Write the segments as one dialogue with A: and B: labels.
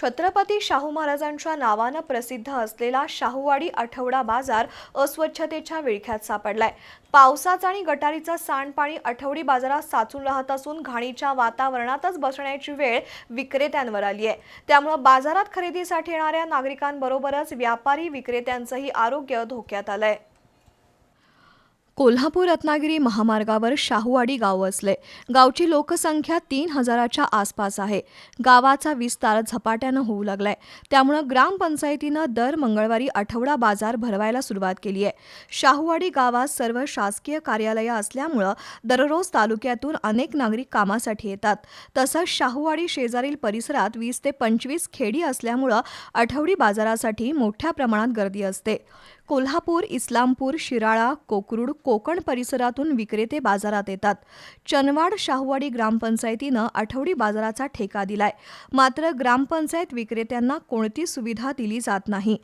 A: छत्रपती शाहू महाराजांच्या नावानं प्रसिद्ध असलेला शाहूवाडी आठवडा बाजार अस्वच्छतेच्या विळख्यात सापडलाय. पावसाचा आणि गटारीचा सांडपाणी आठवडी बाजारात साचून राहत असून घाणीच्या वातावरणातच बसण्याची वेळ विक्रेत्यांवर आली आहे. त्यामुळं बाजारात खरेदीसाठी येणाऱ्या नागरिकांबरोबरच व्यापारी विक्रेत्यांचंही आरोग्य धोक्यात आलंय. कोल्हापूर रत्नागिरी महामार्गावर शाहूवाडी गाव असले गावची लोकसंख्या तीन हजाराच्या आसपास आहे. गावाचा विस्तार झपाट्यानं होऊ लागलाय. त्यामुळं ग्रामपंचायतीनं दर मंगळवारी आठवडा बाजार भरवायला सुरुवात केली आहे. शाहूवाडी गावात सर्व शासकीय कार्यालयं असल्यामुळं दररोज तालुक्यातून अनेक नागरिक कामासाठी येतात. तसंच शाहूवाडी शेजारील परिसरात वीस ते पंचवीस खेडी असल्यामुळं आठवडी बाजारासाठी मोठ्या प्रमाणात गर्दी असते. कोल्हापूर इस्लामपूर शिराळा कोकरूड कोकण परिसरातून विक्रेते बाजारात येतात. चनवाड शाहूवाडी ग्रामपंचायतीनं आठवडी बाजाराचा ठेका दिलाय. मात्र ग्रामपंचायत विक्रेत्यांना कोणती सुविधा दिली जात नाही.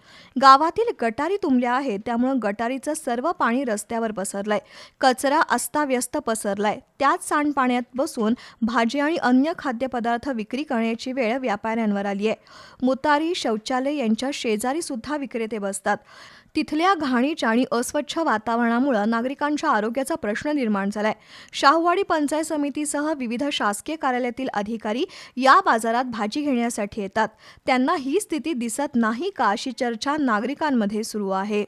A: गावातील गटारी तुंबल्या आहेत त्यामुळं गटारीचं सर्व पाणी रस्त्यावर पसरलंय. कचरा अस्ताव्यस्त पसरलाय. त्याच सांडपाण्यात बसून भाजी आणि अन्य खाद्यपदार्थ विक्री करण्याची वेळ व्यापाऱ्यांवर आली आहे मुतारी शौचालय यांच्या शेजारी सुद्धा विक्रेते बसतात. इथल्या घाणीच्या आणि अस्वच्छ वातावरणामुळे नागरिकांच्या आरोग्याचा प्रश्न निर्माण झालाय. शाहूवाडी पंचायत समितीसह विविध शासकीय कार्यालयातील अधिकारी या बाजारात भाजी घेण्यासाठी येतात. त्यांना ही स्थिती दिसत नाही का अशी चर्चा नागरिकांमध्ये सुरू आहे.